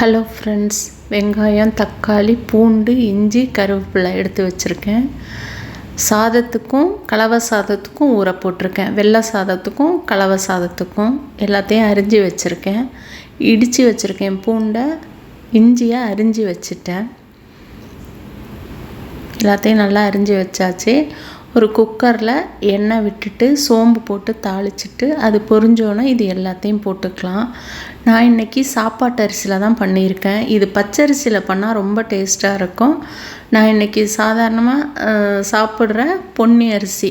Hello friends வெங்காயம் தக்காளி பூண்டு இஞ்சி கருவேப்பிலை எடுத்து வச்சுருக்கேன். சாதத்துக்கும் கலவை சாதத்துக்கும் ஊற போட்டிருக்கேன். வெள்ளை சாதத்துக்கும் கலவை சாதத்துக்கும் எல்லாத்தையும் அரிஞ்சு வச்சுருக்கேன். இடித்து வச்சுருக்கேன் பூண்டை. இஞ்சியை அரிஞ்சு வச்சுட்டேன். எல்லாத்தையும் நல்லா அரிஞ்சு வச்சாச்சு. ஒரு குக்கரில் எண்ணெய் விட்டுட்டு சோம்பு போட்டு தாளிச்சிட்டு அது பொரிஞ்சோன்னே இது எல்லாத்தையும் போட்டுக்கலாம். நான் இன்றைக்கி சாப்பாட்டு அரிசியில் தான் பண்ணியிருக்கேன். இது பச்சரிசியில் பண்ணால் ரொம்ப டேஸ்ட்டாக இருக்கும். நான் இன்றைக்கி சாதாரணமாக சாப்பிட்ற பொன்னி அரிசி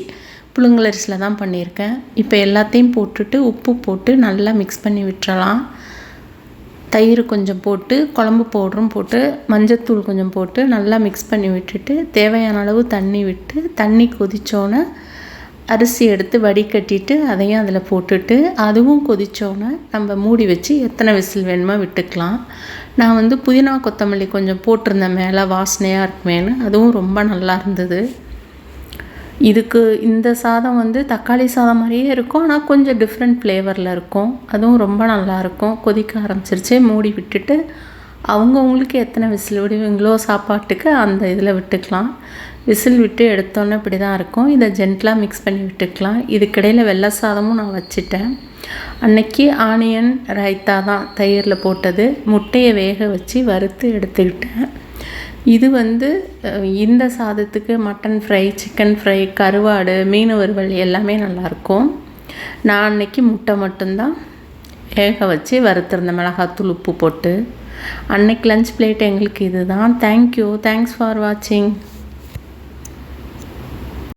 புழுங்கல் அரிசியில் தான் பண்ணியிருக்கேன். இப்போ எல்லாத்தையும் போட்டுட்டு உப்பு போட்டு நல்லா மிக்ஸ் பண்ணி விட்டுறலாம். தயிர் கொஞ்சம் போட்டு குழம்பு பவுடரும் போட்டு மஞ்சத்தூள் கொஞ்சம் போட்டு நல்லா மிக்ஸ் பண்ணி விட்டுட்டு தேவையான அளவு தண்ணி விட்டு தண்ணி கொதித்தோன்னே அரிசி எடுத்து வடிகட்டிட்டு அதையும் அதில் போட்டுட்டு அதுவும் கொதித்தோன்னே நம்ம மூடி வச்சு எத்தனை விசில் வேணுமோ விட்டுக்கலாம். நான் வந்து புதினா கொத்தமல்லி கொஞ்சம் போட்டிருந்தேன் மேலே வாசனையாக இருக்குமேனு அதுவும் ரொம்ப நல்லா இருந்தது. இதுக்கு இந்த சாதம் வந்து தக்காளி சாதம் மாதிரியே இருக்கும் ஆனால் கொஞ்சம் டிஃப்ரெண்ட் ஃப்ளேவரில் இருக்கும். அதுவும் ரொம்ப நல்லாயிருக்கும் கொதிக்க ஆரம்பிச்சிருச்சு. மூடி விட்டுட்டு அவங்கவுங்களுக்கு எத்தனை விசில் விடுவீங்களோ சாப்பாட்டுக்கு அந்த இதில் விட்டுக்கலாம். விசில் விட்டு எடுத்தோன்னே இப்படி தான் இருக்கும். இதை ஜென்டலாக மிக்ஸ் பண்ணி விட்டுக்கலாம். இதுக்கிடையில் வெள்ளை சாதமும் நான் வச்சுட்டேன். அன்னைக்கு ஆனியன் ரைத்தா தான் தயிரில் போட்டது. முட்டையை வேக வச்சு வறுத்து எடுத்துக்கிட்டேன். இது வந்து இந்த சாதத்துக்கு மட்டன் ஃப்ரை சிக்கன் ஃப்ரை கருவாடு மீன் வறுவல் எல்லாமே நல்லாயிருக்கும். நான் அன்னைக்கு முட்டை மட்டும்தான் வேக வச்சு வறுத்திருந்த மிளகாத்தூள் உப்பு போட்டு. அன்னைக்கு லஞ்ச் பிளேட் எங்களுக்கு இது தான் தேங்க்யூ தேங்க்ஸ் ஃபார் வாட்சிங்